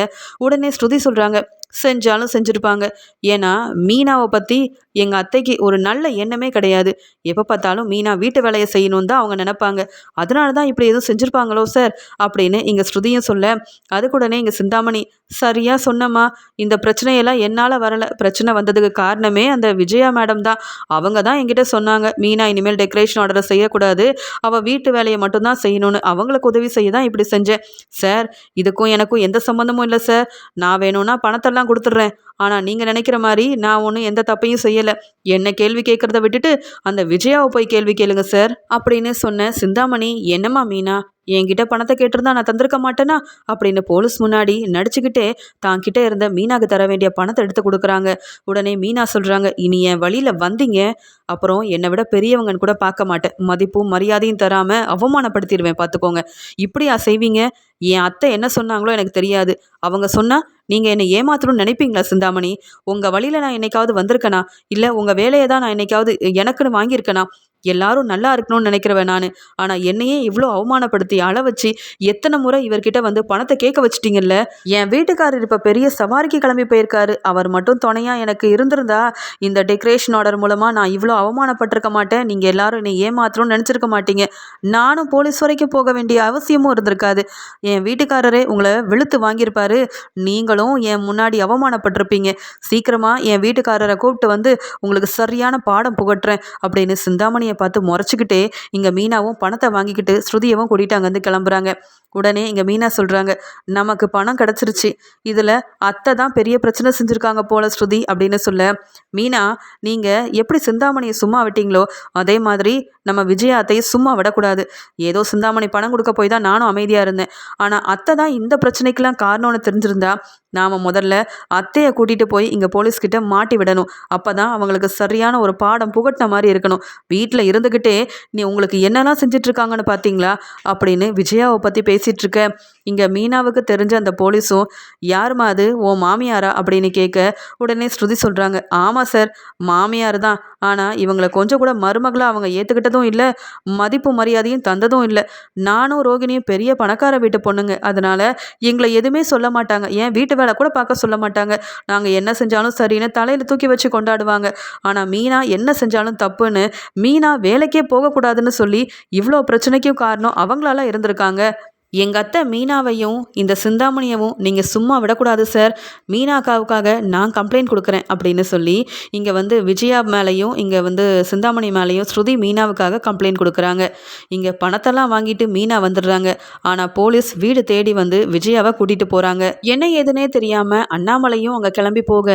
[SPEAKER 1] உடனே ஸ்ருதி சொல்கிறாங்க செஞ்சாலும் செஞ்சுருப்பாங்க. ஏன்னா மீனாவை பற்றி எங்கள் அத்தைக்கு ஒரு நல்ல எண்ணமே கிடையாது. எப்போ பார்த்தாலும் மீனா வீட்டு வேலையை செய்யணும்னு தான் அவங்க நினப்பாங்க. அதனால தான் இப்படி எதுவும் செஞ்சுருப்பாங்களோ சார்? அப்படின்னு இங்கே ஸ்ருதியும் சொல்ல அதுக்குடனே இங்கே சிந்தாமணி சரியாக சொன்னம்மா. இந்த பிரச்சனையெல்லாம் என்னால் வரலை. பிரச்சனை வந்ததுக்கு காரணமே அந்த விஜயா மேடம் தான். அவங்க தான் என்கிட்ட சொன்னாங்க மீனா இனிமேல் டெக்கரேஷன் ஆர்டரை செய்யக்கூடாது. அவள் வீட்டு வேலையை மட்டும்தான் செய்யணும்னு. அவங்களுக்கு உதவி செய்ய தான் இப்படி செஞ்சேன். சார் இதுக்கும் எனக்கும் எந்த சம்மந்தமும் இல்லை சார் நான் வேணும்னா பணத்தெல்லாம் கொடுத்துட்றேன். ஆனால் நீங்கள் நினைக்கிற மாதிரி நான் ஒன்றும் எந்த தப்பையும் செய்யலை. என்ன கேள்வி கேட்குறத விட்டுட்டு அந்த விஜயாவை போய் கேள்வி கேளுங்க சார் அப்படின்னு சொன்ன சிந்தாமணி என்னம்மா மீனா? என்கிட்ட பணத்தை கேட்டிருந்தா நான் தந்திருக்க மாட்டேனா? அப்படின்னு போலீஸ் முன்னாடி நடிச்சுக்கிட்டே தான் கிட்ட இருந்த மீனாக்கு தர வேண்டிய பணத்தை எடுத்து கொடுக்குறாங்க. உடனே மீனா சொல்கிறாங்க இனி என் வழியில் வந்தீங்க. அப்புறம் என்னை விட பெரியவங்கன்னு கூட பார்க்க மாட்டேன். மதிப்பும் மரியாதையும் தராமல் அவமானப்படுத்திடுவேன் பார்த்துக்கோங்க. இப்படியா செய்வீங்க? என் அத்தை என்ன சொன்னாங்களோ எனக்கு தெரியாது. அவங்க சொன்னால் நீங்கள் என்னை ஏமாத்தணும்னு நினைப்பீங்களா சிந்தாமணி? உங்கள் வழியில் நான் என்னைக்காவது வந்திருக்கேனா? இல்லை உங்கள் வேலையை தான் நான் என்னைக்காவது எனக்குன்னு வாங்கியிருக்கேனா? எல்லாரும் நல்லா இருக்கணும்னு நினைக்கிறவன் நான். ஆனால் என்னையே இவ்வளோ அவமானப்படுத்தி அள வச்சு எத்தனை முறை இவர்கிட்ட வந்து பணத்தை கேட்க வச்சிட்டீங்கல்ல? என் வீட்டுக்காரர் இப்போ பெரிய சவாரிக்கு கிளம்பி போயிருக்காரு. அவர் மட்டும் துணையாக எனக்கு இருந்திருந்தா இந்த டெக்கரேஷன் ஆர்டர் மூலமாக நான் இவ்வளோ அவமானப்பட்டிருக்க மாட்டேன். நீங்கள் எல்லாரும் என்னை ஏமாத்தணும்னு நினச்சிருக்க மாட்டீங்க. நானும் போலீஸ் வரைக்கும் போக வேண்டிய அவசியமும் இருந்திருக்காது. என் வீட்டுக்காரரே உங்களை வெளுத்து வாங்கியிருப்பாரு. நீங்களும் என் முன்னாடி அவமானப்பட்டிருப்பீங்க. சீக்கிரமாக என் வீட்டுக்காரரை கூப்பிட்டு வந்து உங்களுக்கு சரியான பாடம் புகட்டுறேன் அப்படின்னு சிந்தாமணியை பார்த்து முறைச்சிக்கிட்டே இங்கே மீனாவும் பணத்தை வாங்கிக்கிட்டு ஸ்ருதியவும் கூட்டிகிட்டு அங்கேருந்து கிளம்புறாங்க. உடனே இங்கே மீனா சொல்கிறாங்க நமக்கு பணம் கிடச்சிருச்சு. இதில் அத்தை தான் பெரிய பிரச்சனை செஞ்சுருக்காங்க போல ஸ்ருதி அப்படின்னு சொல்ல மீனா நீங்கள் எப்படி சிந்தாமணியை சும்மா விட்டீங்களோ அதே மாதிரி நம்ம விஜய அத்தையை சும்மா விடக்கூடாது. ஏதோ சிந்தாமணி பணம் கொடுக்க போய் தான் நானும் அமைதியாக இருந்தேன். ஆனால் அத்தை தான் இந்த பிரச்சனைக்கெல்லாம் காரணம்னு தெரிஞ்சிருந்தா நாம் முதல்ல அத்தையை கூட்டிகிட்டு போய் இங்கே போலீஸ்கிட்ட மாட்டி விடணும். அப்போ தான் அவங்களுக்கு சரியான ஒரு பாடம் புகட்டின மாதிரி இருக்கணும். வீட்டில் இருந்துக்கிட்டே நீ உங்களுக்கு என்னெல்லாம் செஞ்சிட்ருக்காங்கன்னு பார்த்தீங்களா அப்படின்னு விஜயாவை பற்றி பேசிகிட்ருக்க இங்கே மீனாவுக்கு தெரிஞ்ச அந்த போலீஸும் யாருமா அது? ஓ மாமியாரா? அப்படின்னு கேட்க உடனே ஸ்ருதி சொல்கிறாங்க ஆமாம் சார் மாமியார் தான். ஆனால் இவங்களை கொஞ்சம் கூட மருமகளாக அவங்க ஏற்றுக்கிட்டதும் இல்லை மதிப்பு மரியாதையும் தந்ததும் இல்லை. நானும் ரோகிணியும் பெரிய பணக்கார வீட்டு பொண்ணுங்க. அதனால் எங்களை எதுவுமே சொல்ல மாட்டாங்க. ஏன் வீட்டு வேலை கூட பார்க்க சொல்ல மாட்டாங்க. நாங்கள் என்ன செஞ்சாலும் சரின்னு தலையில் தூக்கி வச்சு கொண்டாடுவாங்க. ஆனால் மீனா என்ன செஞ்சாலும் தப்புன்னு மீனா வேலைக்கே போகக்கூடாதுன்னு சொல்லி இவ்வளோ பிரச்சனைக்கும் காரணம் அவங்களால இருந்திருக்காங்க. எங்கள் அத்தை மீனாவையும் இந்த சிந்தாமணியவும் நீங்கள் சும்மா விடக்கூடாது சார். மீனாக்காவுக்காக நான் கம்ப்ளைண்ட் கொடுக்குறேன் அப்படின்னு சொல்லி இங்கே வந்து விஜயா மேலேயும் இங்கே வந்து சிந்தாமணி மேலேயும் ஸ்ருதி மீனாவுக்காக கம்ப்ளைண்ட் கொடுக்குறாங்க. இங்கே பணத்தெல்லாம் வாங்கிட்டு மீனா வந்துடுறாங்க. ஆனால் போலீஸ் வீடு தேடி வந்து விஜயாவை கூட்டிகிட்டு போகிறாங்க என்ன ஏதுனே தெரியாமல் அண்ணாமலையும் அங்கே கிளம்பி போக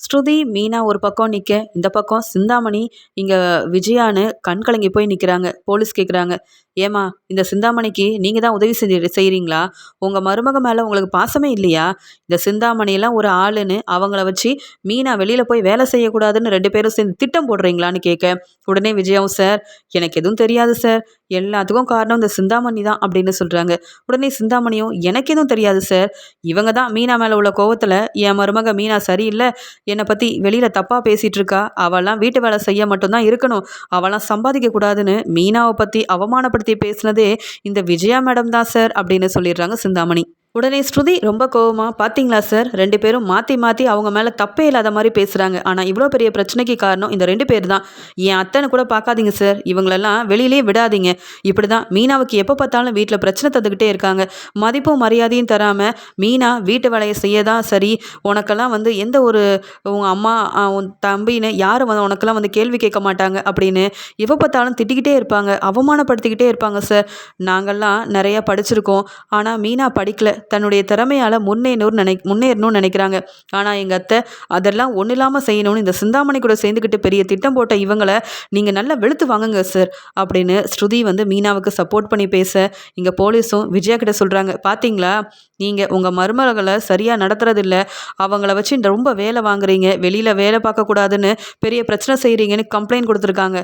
[SPEAKER 1] ஸ்ருதி மீனா ஒரு பக்கம் நிற்க இந்த பக்கம் சிந்தாமணி இங்கே விஜயான்னு கண் கலங்கி போய் நிற்கிறாங்க போலீஸ் கேட்குறாங்க ஏமா இந்த சிந்தாமணிக்கு நீங்கள் தான் உதவி செஞ்சு செய்கிறீங்களா உங்கள் மருமக மேலே உங்களுக்கு பாசமே இல்லையா? இந்த சிந்தாமணியெல்லாம் ஒரு ஆளுன்னு அவங்கள வச்சு மீனா வெளியில் போய் வேலை செய்யக்கூடாதுன்னு ரெண்டு பேரும் சேர்ந்து திட்டம் போடுறீங்களான்னு கேட்க உடனே விஜயாவும் சார் எனக்கு எதுவும் தெரியாது சார். எல்லாத்துக்கும் காரணம் இந்த சிந்தாமணி தான் அப்படின்னு சொல்கிறாங்க உடனே சிந்தாமணியும் எனக்கு எதுவும் தெரியாது சார். இவங்க தான் மீனா மேலே உள்ள கோவத்தில் என் மருமக மீனா சரியில்லை என்னை பற்றி வெளியில் தப்பாக பேசிகிட்டு இருக்கா? அவெல்லாம் வீட்டு வேலை செய்ய மட்டும்தான் இருக்கணும். அவெல்லாம் சம்பாதிக்கக்கூடாதுன்னு மீனாவை பற்றி அவமானப்படுத்தி பேசினதே இந்த விஜயா மேடம் தான் சார் அப்படின்னு சொல்லிடுறாங்க சிந்தாமணி. உடனே ஸ்ருதி ரொம்ப கோவமாக பார்த்தீங்களா சார்? ரெண்டு பேரும் மாற்றி மாற்றி அவங்க மேலே தப்பே இல்லாத மாதிரி பேசுகிறாங்க ஆனால் இவ்வளோ பெரிய பிரச்சனைக்கு காரணம் இந்த ரெண்டு பேர் தான். என் அத்தனை கூட பார்க்காதீங்க சார். இவங்களெல்லாம் வெளியிலே விடாதீங்க. இப்படி தான் மீனாவுக்கு எப்போ பார்த்தாலும் வீட்டில் பிரச்சனை தந்துக்கிட்டே இருக்காங்க. மதிப்பும் மரியாதையும் தராமல் மீனா வீட்டு வேலையை செய்ய தான் சரி. உனக்கெல்லாம் வந்து எந்த ஒரு உங்கள் அம்மா உன் தம்பின்னு யாரும் வந்து உனக்கெல்லாம் வந்து கேள்வி கேட்க மாட்டாங்க அப்படின்னு எப்போ பார்த்தாலும் திட்டிக்கிட்டே இருப்பாங்க. அவமானப்படுத்திக்கிட்டே இருப்பாங்க சார். நாங்கள்லாம் நிறையா படிச்சிருக்கோம். ஆனால் மீனா படிக்கல. தன்னுடைய திறமையால் முன்னேறணும்னு நினை முன்னேறணும்னு நினைக்கிறாங்க. ஆனால் எங்கள் அத்தை அதெல்லாம் ஒன்றும் இல்லாமல் செய்யணும்னு இந்த சிந்தாமணி கூட சேர்ந்துக்கிட்டு பெரிய திட்டம் போட்ட இவங்களை நீங்கள் நல்லா வெளுத்து வாங்குங்க சார் அப்படின்னு ஸ்ருதி வந்து மீனாவுக்கு சப்போர்ட் பண்ணி பேச இங்கே போலீஸும் விஜயா கிட்ட சொல்கிறாங்க பார்த்தீங்களா நீங்கள் உங்கள் மருமகளை சரியாக நடத்துறதில்ல. அவங்கள வச்சு ரொம்ப வேலை வாங்குறீங்க. வெளியில் வேலை பார்க்கக்கூடாதுன்னு பெரிய பிரச்சனை செய்கிறீங்கன்னு கம்ப்ளைண்ட் கொடுத்துருக்காங்க.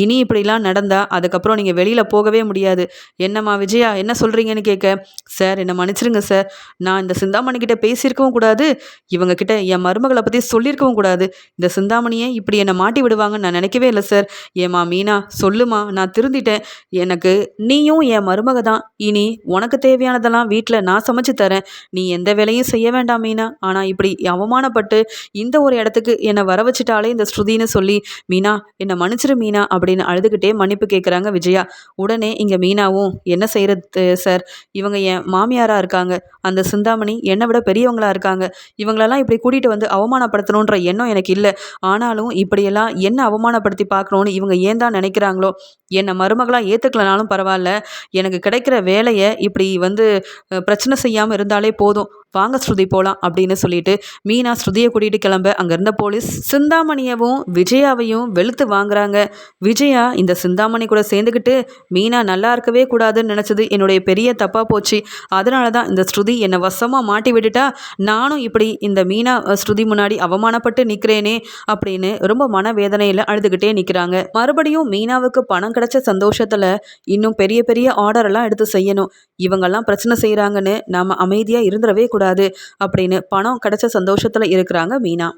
[SPEAKER 1] இனி இப்படிலாம் நடந்தால் அதுக்கப்புறம் நீங்கள் வெளியில் போகவே முடியாது. என்னம்மா விஜயா என்ன சொல்கிறீங்கன்னு கேட்க சார் என்னை மன்னிச்சிருங்க சார். நான் இந்த சிந்தாமணிக்கிட்ட பேசியிருக்கவும் கூடாது. இவங்கக்கிட்ட என் மருமகளை பற்றி சொல்லியிருக்கவும் கூடாது. இந்த சிந்தாமணியை இப்படி என்னை மாட்டி விடுவாங்கன்னு நான் நினைக்கவே இல்லை சார். ஏமா மீனா சொல்லுமா நான் திருந்திட்டேன். எனக்கு நீயும் என் மருமக தான். இனி உனக்கு தேவையானதெல்லாம் வீட்டில் நான் சமைச்சு தரேன். நீ எந்த வேலையும் செய்ய வேண்டாம் மீனா. ஆனால் இப்படி அவமானப்பட்டு இந்த ஒரு இடத்துக்கு என்னை வர வச்சுட்டாலே இந்த ஸ்ருதின்னு சொல்லி மீனா என்னை மன்னிச்சிரு மீனா அப்படின்னு அழுதுகிட்டே மன்னிப்பு கேட்குறாங்க விஜயா. உடனே இங்கே மீனாவும் என்ன செய்கிறது சார்? இவங்க என் மாமியாராக இருக்காங்க. அந்த சிந்தாமணி என்னை விட பெரியவங்களாக இருக்காங்க. இவங்களெல்லாம் இப்படி கூட்டிகிட்டு வந்து அவமானப்படுத்தணுன்ற எண்ணம் எனக்கு இல்லை. ஆனாலும் இப்படியெல்லாம் என்ன அவமானப்படுத்தி பார்க்கணுன்னு இவங்க ஏன் தான் நினைக்கிறாங்களோ? என்னை மருமகளாக ஏற்றுக்கலனாலும் பரவாயில்ல. எனக்கு கிடைக்கிற வேலையை இப்படி வந்து பிரச்சனை செய்யாமல் இருந்தாலே போதும். வாங்க ஸ்ருதி போகலாம் அப்படின்னு சொல்லிட்டு மீனா ஸ்ருதியை கூட்டிகிட்டு கிளம்ப அங்கே இருந்த போலீஸ் சிந்தாமணியவும் விஜயாவையும் வெளுத்து வாங்குறாங்க. விஜயா இந்த சிந்தாமணி கூட சேர்ந்துக்கிட்டு மீனா நல்லா இருக்கவே கூடாதுன்னு நினச்சது என்னுடைய பெரிய தப்பாக போச்சு. அதனால தான் இந்த ஸ்ருதி என்னை வசமாக மாட்டி விட்டுட்டா நானும் இப்படி இந்த மீனா ஸ்ருதி முன்னாடி அவமானப்பட்டு நிற்கிறேனே அப்படின்னு ரொம்ப மனவேதனையில் அழுதுகிட்டே நிற்கிறாங்க மறுபடியும் மீனாவுக்கு பணம் கிடைச்ச சந்தோஷத்தில் இன்னும் பெரிய பெரிய ஆர்டரெல்லாம் எடுத்து செய்யணும். இவங்கெல்லாம் பிரச்சனை செய்கிறாங்கன்னு நாம் அமைதியாக இருந்துடவே கூடாது அப்படின்னு பணம் கிடைச்ச சந்தோஷத்தில் இருக்கிறாங்க மீனா.